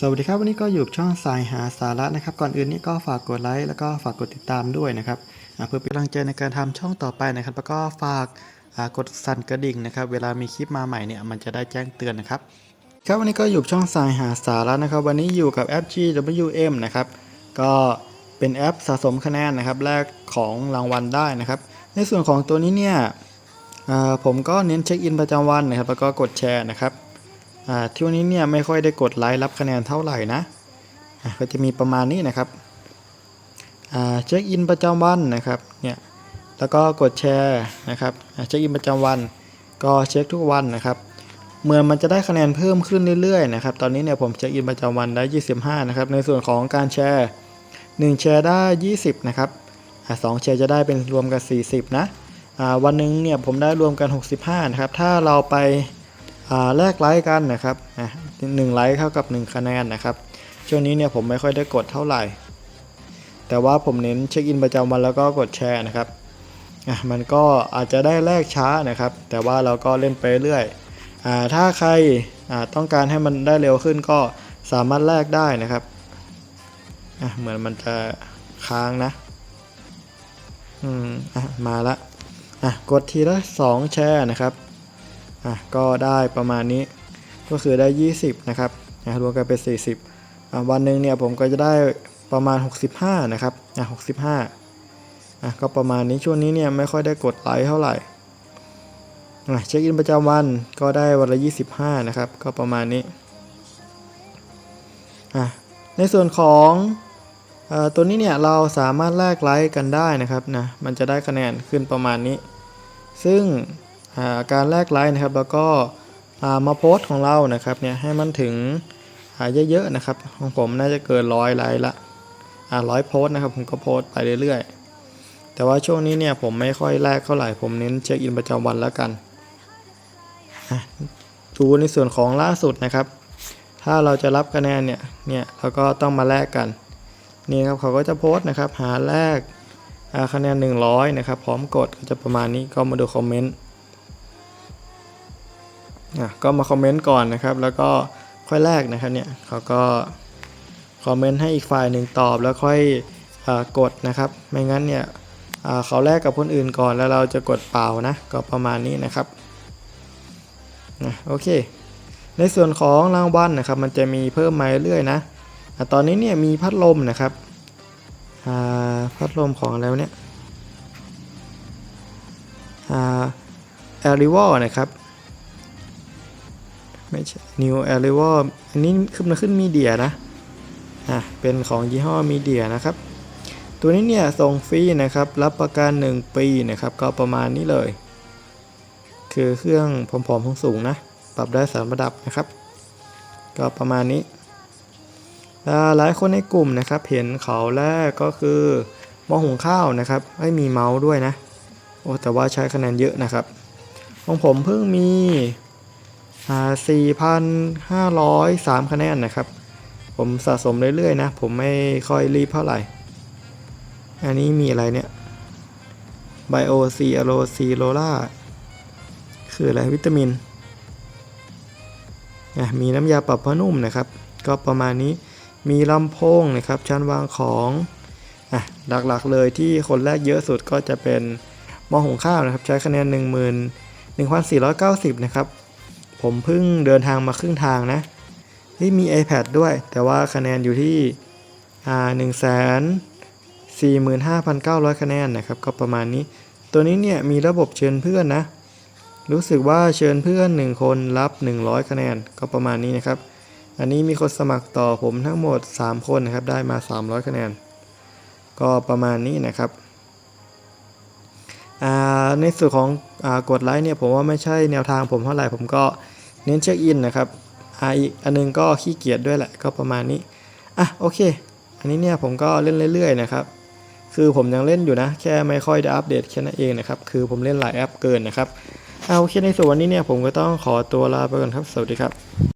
สวัสดีครับวันนี้ก็อยู่ช่องสายหาสาระนะครับ ก่อนอื่นนี่ก็ฝากกดไลค์แล้วก็ฝากกดติดตามด้วยนะครับเพื่อเป็นกำลังใจในการทำช่องต่อไปนะครับ แล้วก็ฝากกดสั่นกระดิ่งนะครับ เวลามีคลิปมาใหม่เนี่ยมันจะได้แจ้งเตือนนะครับครับวันนี้ก็อยู่ช่องสายหาสาระนะครับ วันนี้อยู่กับแอป GWM นะครับก็เป็นแอปสะสมคะแนนนะครับแลกของรางวัลได้นะครับ ในส่วนของตัวนี้เนี่ยผมก็เน้นเช็คอินประจำวันนะครับ แล้วก็กดแชร์นะครับ ที่วันนี้เนี่ยไม่ค่อยได้กดไลค์รับคะแนนเท่าไหร่นะก็จะมีประมาณนี้นะครับเช็คอินประจำวันนะครับเนี่ยแล้วก็กดแชร์นะครับเช็คอินประจำวัน ก็เช็คทุกวันนะครับเหมือนมันจะได้คะแนนเพิ่มขึ้นเรื่อยๆนะครับตอนนี้เนี่ยผมเช็คอินประจำวันได้ 25นะครับในส่วนของการแชร์ 1 แชร์ได้ 20นะครับสองแชร์จะได้เป็นรวมกัน 40 นะอ่าวันหนึ่งเนี่ยผมได้รวมกัน 65นะครับถ้าเราไป แลกไลค์กันนะครับอะหนึ่งไลค์เท่ากับ 1 คะแนนนะครับ ช่วงนี้เนี่ยผมไม่ค่อยได้กดเท่าไหร่ แต่ว่าผมเน้นเช็คอินประจำวันแล้วก็กดแชร์นะครับอะมันก็อาจจะได้แลกช้านะครับ แต่ว่าเราก็เล่นไปเรื่อยอ่าถ้าใครอ่าต้องการให้มันได้เร็วขึ้นก็สามารถแลกได้นะครับอะเหมือนมันจะค้างนะ อืมอะมาละอะกดทีละ 2 แชร์นะครับ อะก็ได้ประมาณนี้ก็คือได้ 20 นะครับอะรวมกันเป็น 40อะวันหนึ่งเนี่ยผมก็จะได้ประมาณ 65 นะครับอะ65อะก็ประมาณนี้ช่วงนี้เนี่ยไม่ค่อยได้กดไลค์เท่าไหร่อะเช็คอินประจำวันก็ได้วันละ 25 นะครับ ก็ประมาณนี้อะในส่วนของตัวนี้เนี่ยเราสามารถแลกไลค์กันได้นะครับนะมันจะได้คะแนนขึ้นประมาณนี้ ซึ่ง การแลกไลค์นะครับ แล้วก็มาโพสต์ของเรานะครับเนี่ยให้มันถึงเยอะๆนะครับของผมน่าจะเกินร้อยไลค์ละร้อยโพสต์นะครับผมก็โพสต์ไปเรื่อยๆ แต่ว่าช่วงนี้เนี่ยผมไม่ค่อยแลกเท่าไหร่ผมเน้นเช็คอินประจำวันแล้วกันดูในส่วนของล่าสุดนะครับ ถ้าเราจะรับคะแนนเนี่ยเนี่ยเราก็ต้องมาแลกกันนี่ครับเขาก็จะโพสต์นะครับหาแลกคะแนน 100 นะครับ พร้อมกดก็จะประมาณนี้ก็มาดูคอมเมนต์ อะก็มาคอมเมนต์ก่อนนะครับ แล้วก็ค่อยแลกนะครับเนี่ยเขาก็คอมเมนต์ให้อีกฝ่ายหนึ่งตอบแล้วค่อยอกดนะครับ ไม่งั้นเนี่ยเขาแลกกับคนอื่นก่อนแล้วเราจะกดเปล่านะ ก็ประมาณนี้นะครับนะโอเค ในส่วนของรางวัลนะครับ มันจะมีเพิ่มมาเรื่อยนะตอนนี้เนี่ยมีพัดลมนะครับพัดลมของอะไรวเนี่ยอาแอริวอลนะครับ ไม่ใช่ New a r i v a l อันนี้ขึ้นมาขึ้นมีเดียนะ อะ เป็นของยี่ห้อมีเดียนะครับ ตัวนี้เนี่ยส่งฟรีนะครับ รับประกัน 1 ปีนะครับ ก็ประมาณนี้เลย คือเครื่องผอมๆสูงๆนะ ปรับได้สามระดับนะครับ ก็ประมาณนี้ หลายคนในกลุ่มนะครับ เห็นเขาแรกก็คือหม้อหุงข้าวนะครับ ไม่มีเมาส์ด้วยนะ โอ้แต่ว่าใช้คะแนนเยอะนะครับ ของผมเพิ่งมี 4,503 คะแนนนะครับ ผมสะสมเรื่อยๆนะ ผมไม่ค่อยรีบเท่าไหร่ อันนี้มีอะไรเนี่ย Bio C a l o C l o l a คืออะไรวิตามินอะมีน้ำยาปรับผ้านุ่มนะครับ ก็ประมาณนี้มีลำโพงนะครับ ชั้นวางของอะหลักๆเลยที่คนแรกเยอะสุดก็จะเป็นหม้อหุงข้าวนะครับ ใช้คะแนน 1 1,490 นะครับ ผมเพิ่งเดินทางมาครึ่งทางนะที่มี iPad ด้วย แต่ว่าคะแนนอยู่ที่อ่า1 4 5 9 0 0คะแนนนะครับ ก็ประมาณนี้ ตัวนี้เนี่ยมีระบบเชิญเพื่อนนะ รู้สึกว่าเชิญเพื่อน 1 คนรับ 100 คะแนน ก็ประมาณนี้นะครับ อันนี้มีคนสมัครต่อผมทั้งหมด 3 คนนะครับ ได้มา 300 คะแนน ก็ประมาณนี้นะครับในส่วนของอกดไลค์เนี่ยผมว่าไม่ใช่แนวทางผมเท่าไหร่ผมก็ เน้นเช็คอินนะครับอ่าอีกอันนึงก็ขี้เกียจด้วยแหละก็ประมาณนี้อะโอเค อันนี้เนี่ยผมก็เล่นเรื่อยๆนะครับคือผมยังเล่นอยู่นะ แค่ไม่ค่อยได้อัปเดตแค่นั้นเองนะครับ คือผมเล่นหลายแอปเกินนะครับอ่าโอเคในส่วนวันนี้เนี่ยผมก็ต้องขอตัวลาไปก่อนครับ สวัสดีครับ